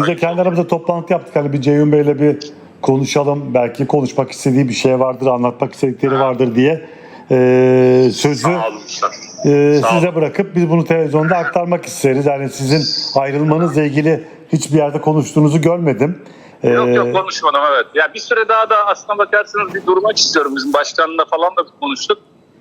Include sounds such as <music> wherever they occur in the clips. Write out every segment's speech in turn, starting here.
Biz de kendi aramızda toplantı yaptık. Hani bir Ceyhun Bey'le bir konuşalım. Belki konuşmak istediği bir şey vardır, anlatmak istedikleri vardır diye. Ee, sözü e, size bırakıp biz bunu televizyonda aktarmak isteriz. Yani sizin ayrılmanızla ilgili hiçbir yerde konuştuğunuzu görmedim. Ee, Yok yok konuşmadım evet. Ya bir süre daha da aslına bakarsanız bir durmak istiyorum. Bizim başkanla falan da konuştuk.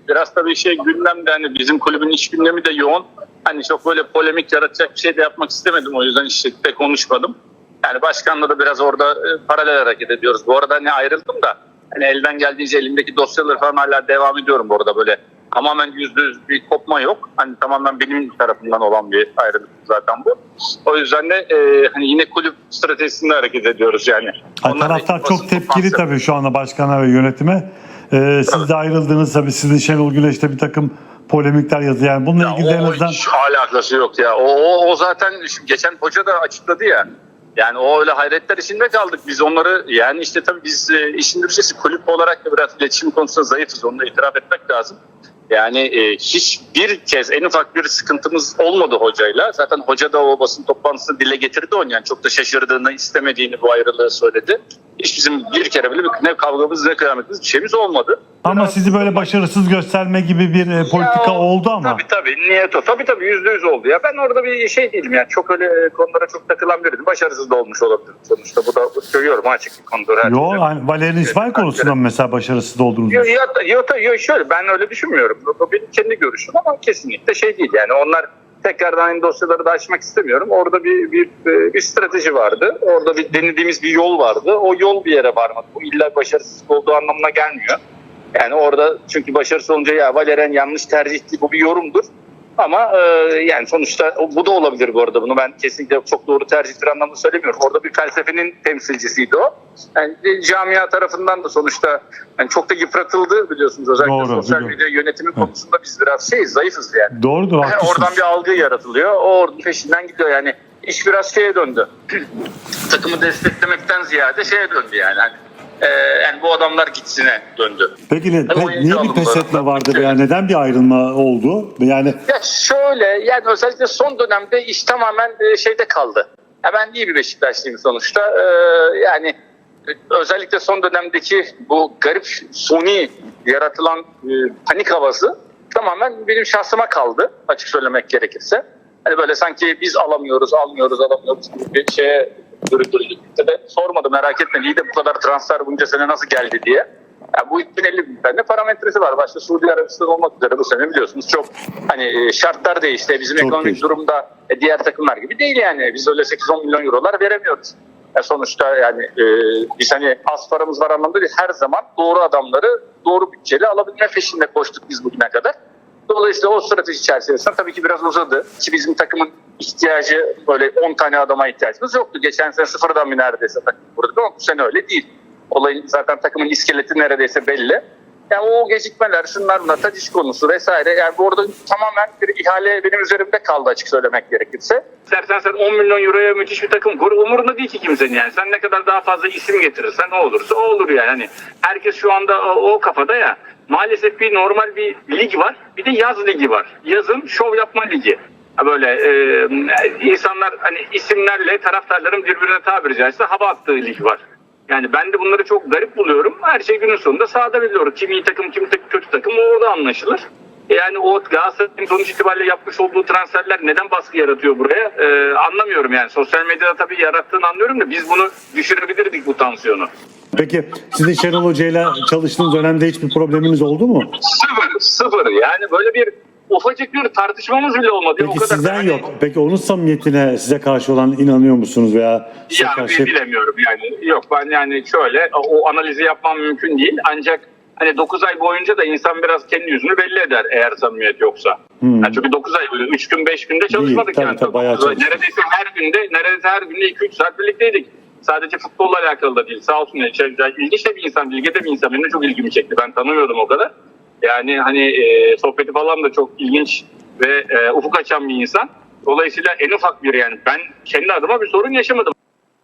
Biraz tabii şey gündemde hani bizim kulübün iş gündemi de yoğun. Hani çok böyle polemik yaratacak bir şey de yapmak istemedim. O yüzden işte pek konuşmadım. Yani başkanla da biraz orada e, paralel hareket ediyoruz. Bu arada hani ayrıldım da hani elden geldiğince elimdeki dosyaları falan hala devam ediyorum bu arada böyle. Tamamen yüzde yüz bir kopma yok. Hani tamamen benim tarafımdan olan bir ayrılık zaten bu. O yüzden de e, hani yine kulüp stratejisinde hareket ediyoruz yani. Ay, taraftar çok tepkili tabii şu anda başkana ve yönetime. Ee, siz de ayrıldınız tabii sizin Şenol Güneş'te bir takım polemikler yazıyor. Yani bununla Ya ilgili en azından hiç alakası yok ya. O, o, o zaten geçen hoca da açıkladı ya. Yani o öyle hayretler içinde kaldık. Biz onları yani işte tabii biz e, işin Türkçesi kulüp olarak da biraz iletişim konusunda zayıfız. Onu da itiraf etmek lazım. Yani e, hiçbir kez en ufak bir sıkıntımız olmadı hocayla. Zaten hoca da o basın toplantısında dile getirdi onu. Yani çok da şaşırdığını, istemediğini bu ayrılığı söyledi. Hiç bizim bir kere bile bir, ne kavgamız ne kıyametimiz bir şeyimiz olmadı. ama sizi böyle başarısız gösterme gibi bir e, politika Ya, oldu ama. Tabii tabii niyet o. Tabii tabii yüzde yüz oldu ya. Ben orada bir şey değilim yani. Çok öyle konulara çok takılan biriydim. Başarısız da olmuş olabilir sonuçta. Bu da görüyorum açık bir konudur. her Yo, hani Valerian İsmail konusunda mı mesela başarısız olduğunuz? Yo, yo, yo, yo, şöyle ben öyle düşünmüyorum. Bu benim kendi görüşüm ama kesinlikle şey değil yani. Onlar tekrardan aynı dosyaları da açmak istemiyorum. Orada bir, bir, bir strateji vardı. Orada bir denediğimiz bir yol vardı. O yol bir yere varmadı. Bu illa başarısız olduğu anlamına gelmiyor. Yani orada çünkü başarısız olunca ya Valerian yanlış tercihti bu bir yorumdur. Ama e, yani sonuçta bu da olabilir bu arada. Bunu ben kesinlikle çok doğru tercihtir anlamda söylemiyorum. Orada bir felsefenin temsilcisiydi o. Yani e, camia tarafından da sonuçta yani çok da yıpratıldı biliyorsunuz. Özellikle Doğru, sosyal biliyorum. medya yönetimi konusunda biz biraz şey zayıfız yani. Doğrudur Yani oradan bir algı yaratılıyor. O oradan peşinden gidiyor yani. İş biraz şeye döndü. <clears throat> Takımı desteklemekten ziyade şeye döndü yani. Hani, e, yani bu adamlar gitsine döndü. Peki ne, oyuncu niye bir pes etme vardı? Yani neden bir ayrılma oldu? Yani Ya şöyle yani özellikle son dönemde iş tamamen e, şeyde kaldı. Ya ben iyi bir Beşiktaşlıyım sonuçta. Ee, yani e, özellikle son dönemdeki bu garip suni yaratılan e, panik havası tamamen benim şahsıma kaldı açık söylemek gerekirse. Hani böyle sanki biz alamıyoruz, almıyoruz, alamıyoruz gibi bir şeye dürüdürlükte de sormadı merak etme. İyi de bu kadar transfer bunca sene nasıl geldi diye. Ya bu 2050 bin tane parametresi var. Başta Suudi Arabistan olmak üzere bu sene biliyorsunuz çok hani e, şartlar değişti. Bizim Çok ekonomik değişti. durumda e, diğer takımlar gibi değil yani. Biz öyle 8-10 milyon eurolar veremiyoruz. Ya sonuçta yani e, biz hani az paramız var anlamda değil. Her zaman doğru adamları doğru bütçeli alabilme peşinde koştuk biz bugüne kadar. Dolayısıyla o strateji çerçevesinde tabii ki biraz uzadı. Ki bizim takımın ihtiyacı böyle 10 tane adama ihtiyacımız yoktu. Geçen sene sıfırdan bir neredeyse takım kurduk ama bu sene öyle değil. Olayın zaten takımın iskeleti neredeyse belli. Yani o gecikmeler, şunlar bunlar, taciş konusu vesaire. Yani bu orada tamamen bir ihale benim üzerimde kaldı açık söylemek gerekirse. İstersen sen 10 milyon euroya müthiş bir takım kur. Umurunda değil ki kimsenin yani. Sen ne kadar daha fazla isim getirirsen ne olursa o olur yani. Hani herkes şu anda o, o kafada ya. Maalesef bir normal bir lig var. Bir de yaz ligi var. Yazın şov yapma ligi. Böyle e, insanlar hani isimlerle taraftarların birbirine tabiri caizse hava attığı lig var. Yani ben de bunları çok garip buluyorum. Her şey günün sonunda sahada belli Kim iyi takım, kim kötü takım orada anlaşılır. Yani o Galatasaray'ın sonuç itibariyle yapmış olduğu transferler neden baskı yaratıyor buraya? Ee, anlamıyorum yani. Sosyal medyada tabii yarattığını anlıyorum da biz bunu düşürebilirdik bu tansiyonu. peki sizin Şenol Hoca'yla çalıştığınız dönemde hiçbir probleminiz oldu mu? Sıfır, sıfır. Yani böyle bir ufacık bir tartışmamız bile olmadı. Peki o kadar sizden yani- yok. Peki onun samimiyetine size karşı olan inanıyor musunuz veya size Ya karşı bilemiyorum yani. Yok ben yani şöyle o analizi yapmam mümkün değil. Ancak hani 9 ay boyunca da insan biraz kendi yüzünü belli eder eğer samimiyet yoksa. Hmm. Yani çünkü 9 ay 3 gün 5 günde çalışmadık tabii, yani. tabii, çalıştık. neredeyse her günde neredeyse her günde 2-3 saat birlikteydik. Sadece futbolla alakalı da değil. Sağ olsun şey, ilginç de bir insan, bilge de bir insan. Benim de çok ilgimi çekti. Ben tanımıyordum o kadar. Yani hani e, sohbeti falan da çok ilginç ve e, ufuk açan bir insan. Dolayısıyla en ufak bir yani ben kendi adıma bir sorun yaşamadım.